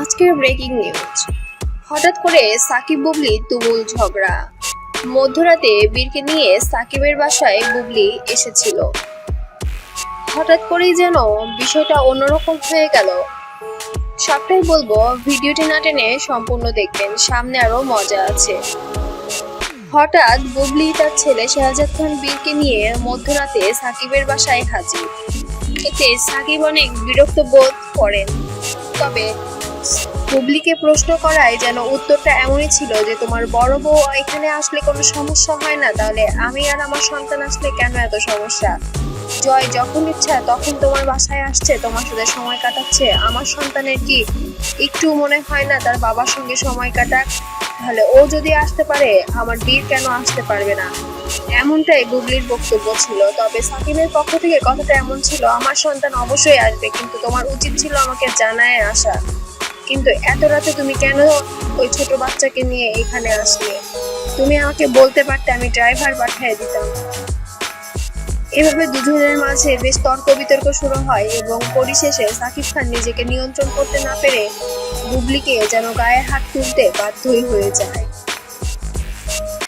আজকের breaking news হঠাৎ করে সাকিব বুবলি তুমুল ঝগড়া। মধ্যরাতে বীরকে নিয়ে সাকিবের বাসায় বুবলি এসেছিল। হঠাৎ করেই যেন বিষয়টা অন্যরকম হয়ে গেল। সবটাই বলব, ভিডিওটি না টেনে সম্পূর্ণ দেখবেন, সামনে আরও মজা আছে। হঠাৎ বুবলি তার ছেলে শাহজাদ খান বীরকে নিয়ে মধ্যরাতে সাকিবের বাসায় হাজির। এতে সাকিব অনেক বিরক্ত বোধ করেন। তবে বুবলিকে প্রশ্ন করায় যেন উত্তরটা এমনই ছিল যে তোমার বড় বউ এখানে আসলে কোনো সমস্যা হয় না, তাহলে আমি আর আমার সন্তান আসলে কেন এত সমস্যা? জয় যখন ইচ্ছা তখন তোমার বাসায় আসছে, তোমার সাথে সময় কাটাচ্ছে। আমার সন্তানের কি একটু মনে হয় না তার বাবার সঙ্গে সময় কাটাক? তাহলে ও যদি আসতে পারে, আমার বীর কেন আসতে পারবে না? এমনটাই বুবলির বক্তব্য ছিল। তবে সাকিবের পক্ষ থেকে কথাটা এমন ছিল, আমার সন্তান অবশ্যই আসবে, কিন্তু তোমার উচিত ছিল আমাকে জানায় আসা কিন্তু এত রাতে তুমি কেন ওই ছোট বাচ্চাকে নিয়ে এখানে আসলে? তুমি আমাকে বলতে পারতে আমি ড্রাইভার পাঠিয়ে দিতাম। এভাবে দুজনের মাঝে বেশ তর্ক বিতর্ক শুরু হয় এবং পরিশেষে সাকিব খান নিজেকে নিয়ন্ত্রণ করতে না পেরে বুবলিকে যেন গায়ে হাত তুলতে বাধ্যই হয়ে যায়।